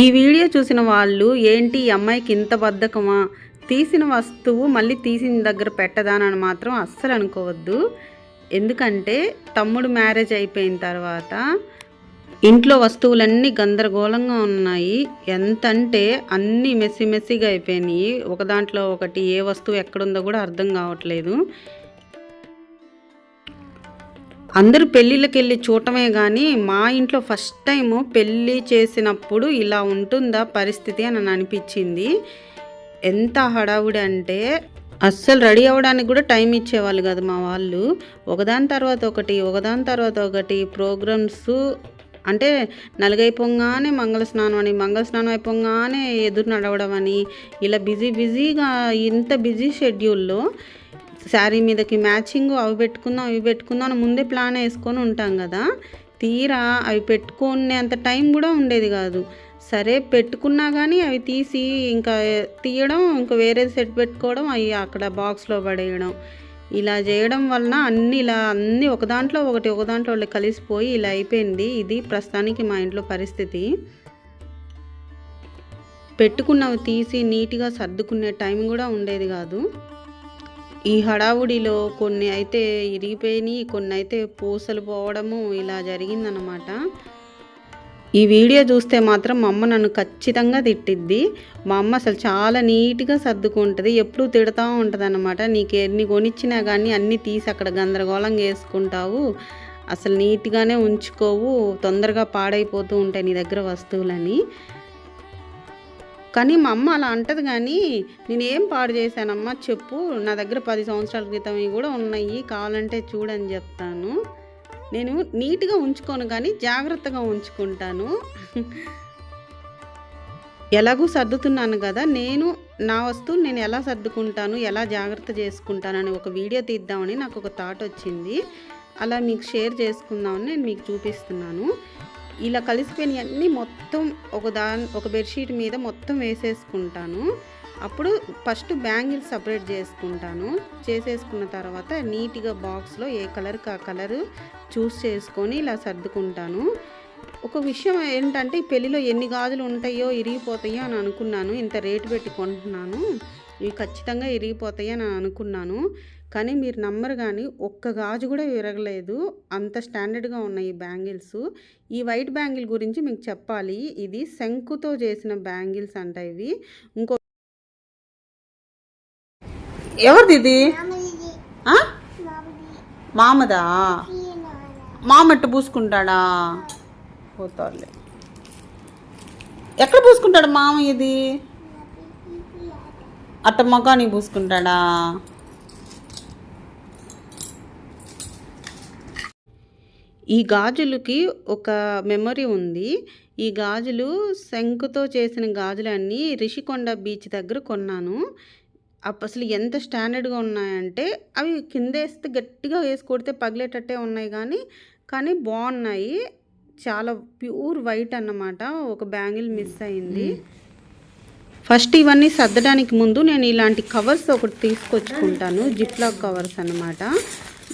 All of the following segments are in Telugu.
ఈ వీడియో చూసిన వాళ్ళు ఏంటి ఈ అమ్మాయికి ఇంత బద్ధకమా? తీసిన వస్తువు మళ్ళీ తీసిన దగ్గర పెట్టదానని మాత్రం అస్సలు అనుకోవద్దు. ఎందుకంటే తమ్ముడు మ్యారేజ్ అయిపోయిన తర్వాత ఇంట్లో వస్తువులన్నీ గందరగోళంగా ఉన్నాయి. ఎంత అంటే అన్నీ మెస్సి మెస్సిగా అయిపోయినాయి. ఒక దాంట్లో ఒకటి ఏ వస్తువు ఎక్కడుందో కూడా అర్థం కావట్లేదు. అందరూ పెళ్ళిళ్ళకి వెళ్ళి చూడటమే కానీ మా ఇంట్లో ఫస్ట్ టైము పెళ్ళి చేసినప్పుడు ఇలా ఉంటుందా పరిస్థితి అని అనిపించింది. ఎంత హడావుడి అంటే అస్సలు రెడీ అవ్వడానికి కూడా టైం ఇచ్చేవాళ్ళు కదా మా వాళ్ళు. ఒకదాని తర్వాత ఒకటి ఒకదాని తర్వాత ఒకటి ప్రోగ్రామ్స్ అంటే నలుగైపోగానే మంగళ స్నానం అని మంగళ స్నానం అయిపోగానే ఎదురు నడవడం అని ఇలా బిజీ బిజీగా ఇంత బిజీ షెడ్యూల్లో శారీ మీదకి మ్యాచింగ్ అవి పెట్టుకుందాం అవి పెట్టుకుందాం అని ముందే ప్లాన్ వేసుకొని ఉంటాం కదా. తీరా అవి పెట్టుకునే అంత టైం కూడా ఉండేది కాదు. సరే పెట్టుకున్నా కానీ అవి తీసి ఇంకా తీయడం ఇంకా వేరే సెట్ పెట్టుకోవడం అవి అక్కడ బాక్స్లో పడేయడం. ఇలా చేయడం వలన అన్ని ఇలా అన్ని ఒక దాంట్లో ఒకటి ఒక దాంట్లో ఒకటి కలిసిపోయి ఇలా అయిపోయింది. ఇది ప్రస్తుతానికి మా ఇంట్లో పరిస్థితి. పెట్టుకున్నవి తీసి నీట్గా సర్దుకునే టైం కూడా ఉండేది కాదు. ఈ హడావుడిలో కొన్ని అయితే ఇరిగిపోయినాయి కొన్ని అయితే పూసలు పోవడము ఇలా జరిగిందనమాట ఈ వీడియో చూస్తే మాత్రం మా అమ్మ నన్ను ఖచ్చితంగా తిట్టిద్ది. మా అమ్మ అసలు చాలా నీట్గా సర్దుకుంటుంది ఎప్పుడు తిడతా ఉంటుంది అనమాట నీకు ఎన్ని కొనిచ్చినా కానీ అన్నీ తీసి అక్కడ గందరగోళంగా వేసుకుంటావు. అసలు నీట్గానే ఉంచుకోవు తొందరగా పాడైపోతూ ఉంటాయి నీ దగ్గర వస్తువులని. కానీ మా అమ్మ అలా అంటది కానీ నేనేం పాడు చేశానమ్మా చెప్పు నా దగ్గర పది సంవత్సరాల క్రితం కూడా ఉన్నాయి కావాలంటే చూడని చెప్తాను. నేను నీట్గా ఉంచుకోను కానీ జాగ్రత్తగా ఉంచుకుంటాను. ఎలాగూ సర్దుతున్నాను కదా నేను నా వస్తువు నేను ఎలా సర్దుకుంటాను ఎలా జాగ్రత్త చేసుకుంటాను అని ఒక వీడియో తీద్దామని నాకు ఒక థాట్ వచ్చింది. అలా మీకు షేర్ చేసుకుందామని నేను మీకు చూపిస్తున్నాను. ఇలా కలిసిపోయినవన్నీ మొత్తం ఒక దాని ఒక బెడ్షీట్ మీద మొత్తం వేసేసుకుంటాను. అప్పుడు ఫస్ట్ బ్యాంగిల్స్ సపరేట్ చేసుకుంటాను. చేసేసుకున్న తర్వాత నీట్గా బాక్స్లో ఏ కలర్కి ఆ కలరు చూస్ చేసుకొని ఇలా సర్దుకుంటాను. ఒక విషయం ఏంటంటే పెళ్ళిలో ఎన్ని గాజులు ఉంటాయో ఇరిగిపోతాయో అని అనుకున్నాను. ఇంత రేటు పెట్టి కొంటున్నాను. ఇవి ఖచ్చితంగా ఇరిగిపోతాయి అని అనుకున్నాను. కానీ మీరు నమ్మరు కానీ ఒక్క గాజు కూడా విరగలేదు. అంత స్టాండర్డ్గా ఉన్నాయి ఈ బ్యాంగిల్స్. ఈ వైట్ బ్యాంగిల్ గురించి మీకు చెప్పాలి. ఇది శంకుతో చేసిన బ్యాంగిల్స్ అంట ఇవి. ఇంకో ఎవరిది ఇది? మామదా? మామట్టు పూసుకుంటాడా? పోతారులే. ఎక్కడ పూసుకుంటాడు మామ ఇది అట్ట మగానికి పూసుకుంటాడా? ఈ గాజులకి ఒక మెమరీ ఉంది. ఈ గాజులు శంకుతో చేసిన గాజులన్నీ రిషికొండ బీచ్ దగ్గర కొన్నాను. అసలు ఎంత స్టాండర్డ్గా ఉన్నాయంటే అవి కింద వేస్తే గట్టిగా వేసి కొడితే పగిలేటట్టే ఉన్నాయి కానీ కానీ బాగున్నాయి. చాలా ప్యూర్ వైట్ అన్నమాట. ఒక బ్యాంగిల్ మిస్ అయింది. ఫస్ట్ ఇవన్నీ సర్దడానికి ముందు నేను ఇలాంటి కవర్స్ ఒకటి తీసుకొచ్చుకుంటాను జిప్లాక్ కవర్స్ అనమాట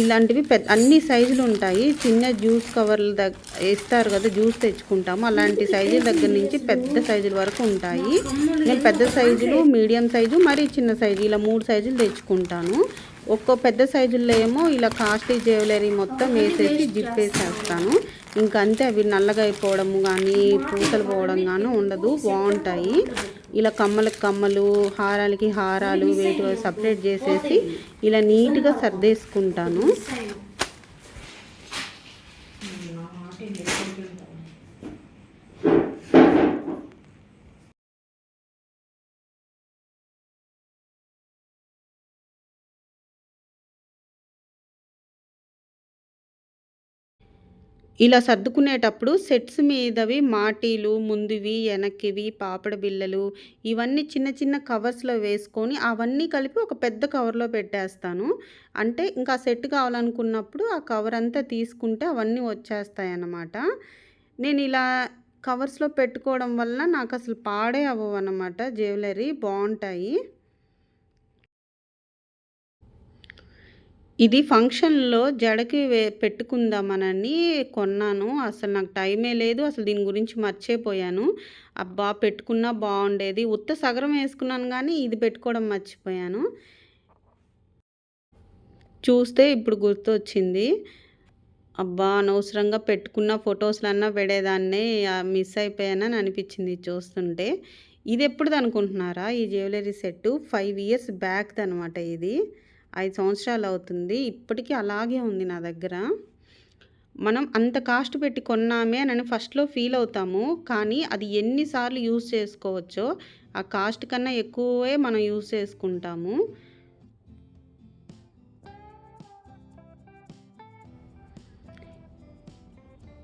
ఇలాంటివి పెద్ద అన్ని సైజులు ఉంటాయి. చిన్న జ్యూస్ కవర్లు దగ్గర ఇస్తారు కదా జ్యూస్ తెచ్చుకుంటాము. అలాంటి సైజుల దగ్గర నుంచి పెద్ద సైజుల వరకు ఉంటాయి. నేను పెద్ద సైజులు మీడియం సైజు మరి చిన్న సైజు ఇలా మూడు సైజులు తెచ్చుకుంటాను. ఒక్కో పెద్ద సైజుల్లో ఏమో ఇలా కాస్ట్లీ జ్యువెలరీ మొత్తం వేసేసి జిప్ వేసేస్తాను. ఇంకా అంతే అవి నల్లగా అయిపోవడము కానీ పూసలు పోవడం కానీ ఉండదు బాగుంటాయి. ఇలా కమ్మలకి కమ్మలు హారాలకి హారాలు వేటి సపరేట్ చేసేసి ఇలా నీట్గా సర్దేసుకుంటాను. ఇలా సర్దుకునేటప్పుడు సెట్స్ మీదవి మాటీలు ముందువి వెనక్కివి పాపడ బిళ్ళలు ఇవన్నీ చిన్న చిన్న కవర్స్లో వేసుకొని అవన్నీ కలిపి ఒక పెద్ద కవర్లో పెట్టేస్తాను. అంటే ఇంకా సెట్ కావాలనుకున్నప్పుడు ఆ కవర్ అంతా తీసుకుంటే అవన్నీ వచ్చేస్తాయి అన్నమాట నేను ఇలా కవర్స్లో పెట్టుకోవడం వల్ల నాకు అసలు పాడే అవ్వవు అన్నమాట జ్యువెలరీ బాగుంటాయి ఇది ఫంక్షన్‌లో జడకి వే పెట్టుకుందామనని కొన్నాను. అసలు నాకు టైమే లేదు. అసలు దీని గురించి మర్చిపోయాను. అబ్బా! పెట్టుకున్నా బాగుండేది ఉత్త సగరం వేసుకున్నాను కానీ ఇది పెట్టుకోవడం మర్చిపోయాను. చూస్తే ఇప్పుడు గుర్తొచ్చింది. అబ్బా! అనవసరంగా పెట్టుకున్న ఫొటోస్లన్నా పెడేదాన్నే మిస్ అయిపోయానని అనిపించింది చూస్తుంటే. ఇది ఎప్పుడుదనుకుంటున్నారా? ఈ జ్యువెలరీ సెట్టు ఫైవ్ ఇయర్స్ బ్యాక్ది అనమాట ఇది. ఐదు సంవత్సరాలు అవుతుంది ఇప్పటికీ అలాగే ఉంది నా దగ్గర. మనం అంత కాస్ట్ పెట్టి కొన్నామే అని ఫస్ట్‌లో ఫీల్ అవుతాము. కానీ అది ఎన్నిసార్లు యూజ్ చేసుకోవచ్చో, ఆ కాస్ట్ కన్నా ఎక్కువే మనం యూజ్ చేసుకుంటాము.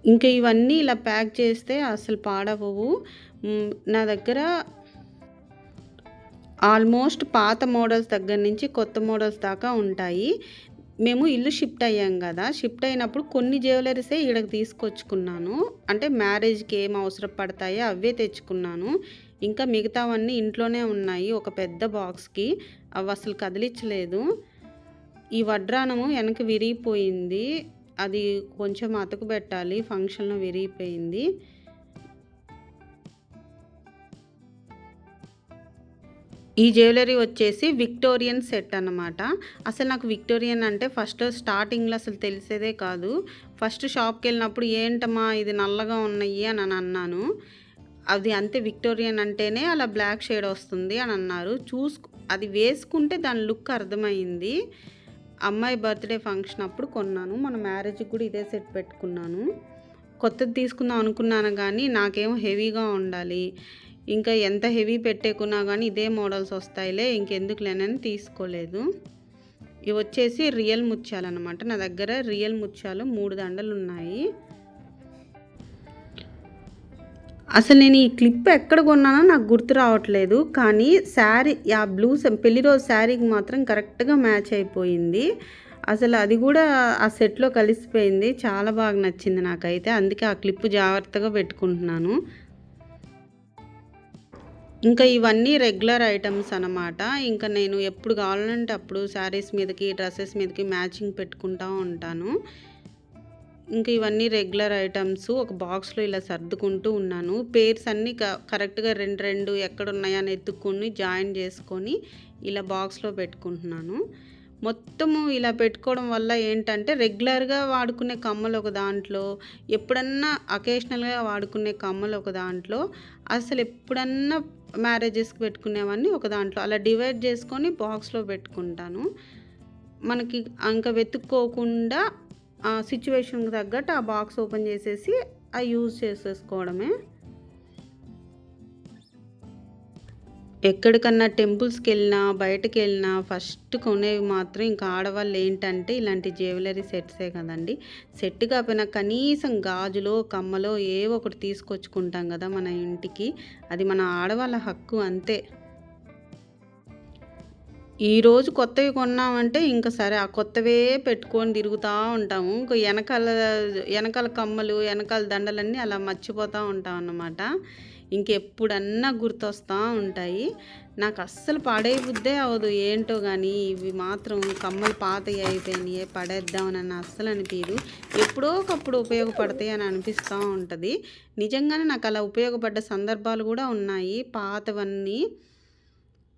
ఇంకా ఇవన్నీ ఇలా ప్యాక్ చేస్తే అసలు పాడవవు నా దగ్గర ఆల్మోస్ట్ పాత మోడల్స్ దగ్గర నుంచి కొత్త మోడల్స్ దాకా ఉంటాయి. మేము ఇల్లు షిఫ్ట్ అయ్యాం కదా షిఫ్ట్ అయినప్పుడు కొన్ని జ్యువెలరీసే ఈడకి తీసుకొచ్చుకున్నాను. అంటే మ్యారేజ్‌కి ఏం అవసరం పడతాయో అవే తెచ్చుకున్నాను. ఇంకా మిగతావన్నీ ఇంట్లోనే ఉన్నాయి. ఒక పెద్ద బాక్స్‌కి. అవి అసలు కదిలించలేదు ఈ వడ్రానము వెనక విరిగిపోయింది. అది కొంచెం అతకబెట్టాలి. ఫంక్షన్‌లో విరిగిపోయింది. ఈ జ్యువెలరీ వచ్చేసి విక్టోరియన్ సెట్ అన్నమాట. అసలు నాకు విక్టోరియన్ అంటే ఫస్ట్ స్టార్టింగ్‌లో అసలు తెలిసేదే కాదు. ఫస్ట్ షాప్కి వెళ్ళినప్పుడు ఏంటమ్మా ఇది నల్లగా ఉన్నాయి అని అన్నాను. అది అంతే విక్టోరియన్ అంటేనే అలా బ్లాక్ షేడ్ వస్తుంది అని అన్నారు. చూసుకు అది వేసుకుంటే దాని లుక్ అర్థమైంది. అమ్మాయి బర్త్‌డే ఫంక్షన్ అప్పుడు కొన్నాను. మన మ్యారేజ్‌కి కూడా ఇదే సెట్ పెట్టుకున్నాను. కొత్తది తీసుకుందాం అనుకున్నాను కానీ నాకేమో హెవీగా ఉండాలి. ఇంకా ఎంత హెవీ పెట్టేకున్నా కానీ ఇదే మోడల్స్ వస్తాయిలే ఇంకెందుకులేనని తీసుకోలేదు. ఇవొచ్చేసి రియల్ ముత్యాలనమాట. నా దగ్గర రియల్ ముత్యాలు 3 దండలున్నాయి. అసలు నేను ఈ క్లిప్ ఎక్కడ కొన్నానో నాకు గుర్తు రావట్లేదు. కానీ శారీ ఆ బ్లూ స పెళ్ళి రోజు శారీకి మాత్రం కరెక్ట్‌గా మ్యాచ్ అయిపోయింది. అసలు అది కూడా ఆ సెట్‌లో కలిసిపోయింది. చాలా బాగా నచ్చింది నాకైతే. అందుకే ఆ క్లిప్ జాగ్రత్తగా పెట్టుకుంటున్నాను. ఇంకా ఇవన్నీ రెగ్యులర్ ఐటమ్స్ అనమాట. ఇంకా నేను ఎప్పుడు కావాలంటే అప్పుడు శారీస్ మీదకి, డ్రెస్సెస్ మీదకి మ్యాచింగ్ పెట్టుకుంటా ఉంటాను. ఇంకా ఇవన్నీ రెగ్యులర్ ఐటమ్స్ ఒక బాక్స్‌లో ఇలా సర్దుకుంటూ ఉన్నాను. పేర్స్ అన్నీ క కరెక్ట్‌గా 2, 2 ఎక్కడున్నాయా అని ఎతుక్కొని జాయిన్ చేసుకొని ఇలా బాక్స్‌లో పెట్టుకుంటున్నాను. మొత్తము ఇలా పెట్టుకోవడం వల్ల ఏంటంటే రెగ్యులర్‌గా వాడుకునే కమ్మలు ఒక దాంట్లో, ఎప్పుడన్నా అకేషనల్‌గా వాడుకునే కమ్మలు ఒక దాంట్లో, అసలు ఎప్పుడన్నా మ్యారేజెస్‌కి పెట్టుకునేవన్నీ ఒక దాంట్లో అలా డివైడ్ చేసుకొని బాక్స్‌లో పెట్టుకుంటాను. మనకి ఇంకా వెతుక్కోకుండా ఆ తగ్గట్టు ఆ బాక్స్ ఓపెన్ చేసేసి అయి యూజ్ చేసేసుకోవడమే. ఎక్కడికన్నా టెంపుల్స్కి వెళ్ళినా బయటకెళ్ళినా ఫస్ట్ కొనేవి మాత్రం ఇంకా ఆడవాళ్ళు ఏంటంటే ఇలాంటి జ్యువెలరీ సెట్సే కదండీ. సెట్ కాకపోయినా కనీసం గాజులో, కమ్మలో ఏవో ఒకటి తీసుకొచ్చుకుంటాం కదా మన ఇంటికి. అది మన ఆడవాళ్ళ హక్కు అంతే. ఈరోజు కొత్తవి కొన్నామంటే ఇంకా సరే ఆ కొత్తవే పెట్టుకొని తిరుగుతూ ఉంటాము. ఇంకా వెనకాల వెనకాల కమ్మలు, వెనకాల దండలన్నీ అలా మర్చిపోతూ ఉంటాం అన్నమాట ఇంకెప్పుడన్నా గుర్తొస్తూ ఉంటాయి. నాకు అస్సలు పడేయబుద్దే అవ్వదు. ఏంటో కానీ ఇవి మాత్రం కమ్మలు పాత అయిపోయినాయి పడేద్దామని అస్సలు అనిపించదు ఎప్పుడో ఒకప్పుడు ఉపయోగపడతాయి అని అనిపిస్తూ ఉంటుంది నిజంగానే నాకు అలా ఉపయోగపడ్డ సందర్భాలు కూడా ఉన్నాయి పాతవన్నీ.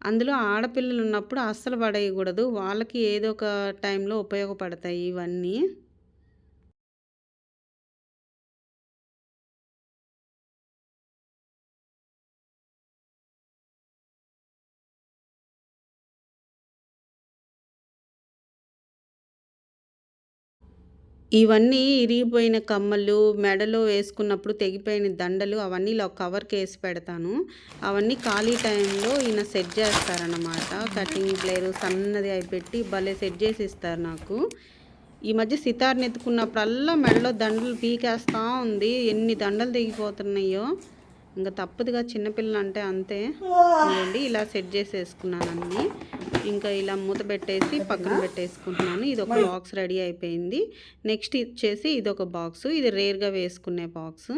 అందులో ఆడపిల్లలు ఉన్నప్పుడు అస్సలు పడేయకూడదు. వాళ్ళకి ఏదో ఒక టైంలో ఉపయోగపడతాయి ఇవన్నీ. ఇవన్నీ ఇరిగిపోయిన కమ్మలు, మెడలో వేసుకున్నప్పుడు తెగిపోయిన దండలు అవన్నీ ఇలా వేసి పెడతాను. అవన్నీ ఖాళీ టైంలో ఈయన సెట్ చేస్తారనమాట. కటింగ్ ప్లేయర్ సన్నది అయిపెట్టి భలే సెట్ చేసి ఇస్తారు నాకు. ఈ మధ్య సితార్‌ని ఎత్తుకున్నప్పుడల్లా మెడలో దండలు పీకేస్తూ ఉంది. ఎన్ని దండలు తెగిపోతున్నాయో. ఇంకా తప్పదుగా చిన్నపిల్లలంటే అంతే. అండి ఇలా సెట్ చేసేసుకున్నాను అన్నీ. ఇంకా ఇలా మూత పెట్టేసి పక్కన పెట్టేసుకుంటున్నాను. ఒక బాక్స్ రెడీ అయిపోయింది. నెక్స్ట్ ఇచ్చేసి ఒక బాక్స్ ఇది రేర్‌గా వేసుకునే బాక్స్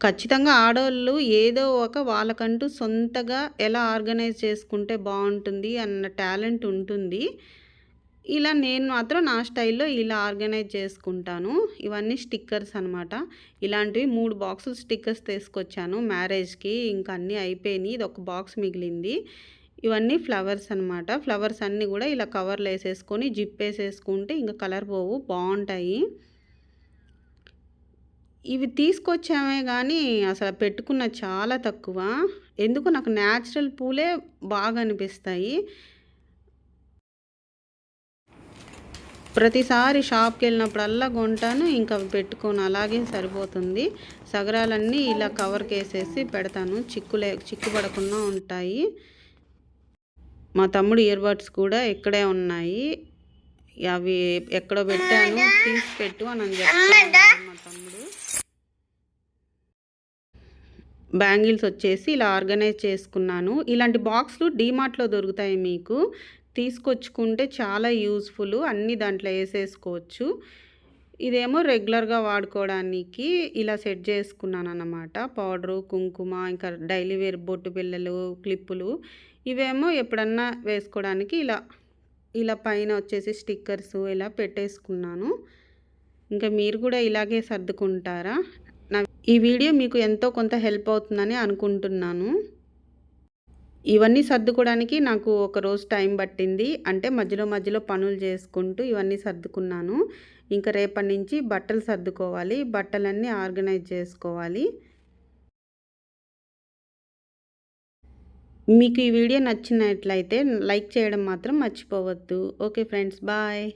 ఖచ్చితంగా ఆడవాళ్ళు ఏదో ఒక వాళ్ళకంటూ సొంతగా ఎలా ఆర్గనైజ్ చేసుకుంటే బాగుంటుంది అన్న టాలెంట్ ఉంటుంది ఇలా నేను మాత్రం నా స్టైల్లో ఇలా ఆర్గనైజ్ చేసుకుంటాను. ఇవన్నీ స్టిక్కర్స్ అనమాట ఇలాంటివి మూడు బాక్సులు స్టిక్కర్స్ తీసుకొచ్చాను మ్యారేజ్కి. ఇంకా అన్నీ అయిపోయినాయి. ఇది ఒక బాక్స్ మిగిలింది. ఇవన్నీ ఫ్లవర్స్ అనమాట ఫ్లవర్స్ అన్నీ కూడా ఇలా కవర్లు వేసేసుకొని జిప్ వేసేసుకుంటే ఇంకా కలర్ పోవు. బాగుంటాయి. ఇవి తీసుకొచ్చామే కానీ అసలు పెట్టుకున్న చాలా తక్కువ. ఎందుకు నాకు న్యాచురల్ పూలే బాగా అనిపిస్తాయి. ప్రతిసారి షాప్కి వెళ్ళినప్పుడల్లా కొంటాను ఇంకా పెట్టుకొని అలాగే సరిపోతుంది. సగరాలన్నీ ఇలా కవర్కి వేసేసి పెడతాను. చిక్కులే చిక్కు పడకుండా ఉంటాయి. మా తమ్ముడు ఇయర్ బడ్స్ కూడా ఇక్కడే ఉన్నాయి. అవి ఎక్కడో పెట్టాను. తీసి పెట్టు అని చెప్తాను మా తమ్ముడు. బ్యాంగిల్స్ వచ్చేసి ఇలా ఆర్గనైజ్ చేసుకున్నాను. ఇలాంటి బాక్స్లు డీమార్ట్లో దొరుకుతాయి మీకు. తీసుకొచ్చుకుంటే చాలా యూస్ఫుల్. అన్నీ దాంట్లో వేసేసుకోవచ్చు. ఇదేమో రెగ్యులర్గా వాడుకోవడానికి ఇలా సెట్ చేసుకున్నాను అన్నమాట పౌడరు కుంకుమ ఇంకా డైలీ వేర్ బొట్టు పిల్లలు క్లిప్పులు ఇవేమో ఎప్పుడన్నా వేసుకోవడానికి ఇలా ఇలా పైన వచ్చేసి స్టిక్కర్స్ ఇలా పెట్టేసుకున్నాను. ఇంకా మీరు కూడా ఇలాగే సర్దుకుంటారా? నా ఈ వీడియో మీకు ఎంతో కొంత హెల్ప్ అవుతుందని అనుకుంటున్నాను. ఇవన్నీ సర్దుకోవడానికి నాకు ఒక రోజు టైం పట్టింది. అంటే మధ్యలో మధ్యలో పనులు చేసుకుంటూ ఇవన్నీ సర్దుకున్నాను. ఇంకా రేపటి నుంచి బట్టలు సర్దుకోవాలి. బట్టలన్నీ ఆర్గనైజ్ చేసుకోవాలి. మీకు ఈ వీడియో నచ్చినట్లయితే లైక్ చేయడం మాత్రం మర్చిపోవద్దు. Okay friends bye.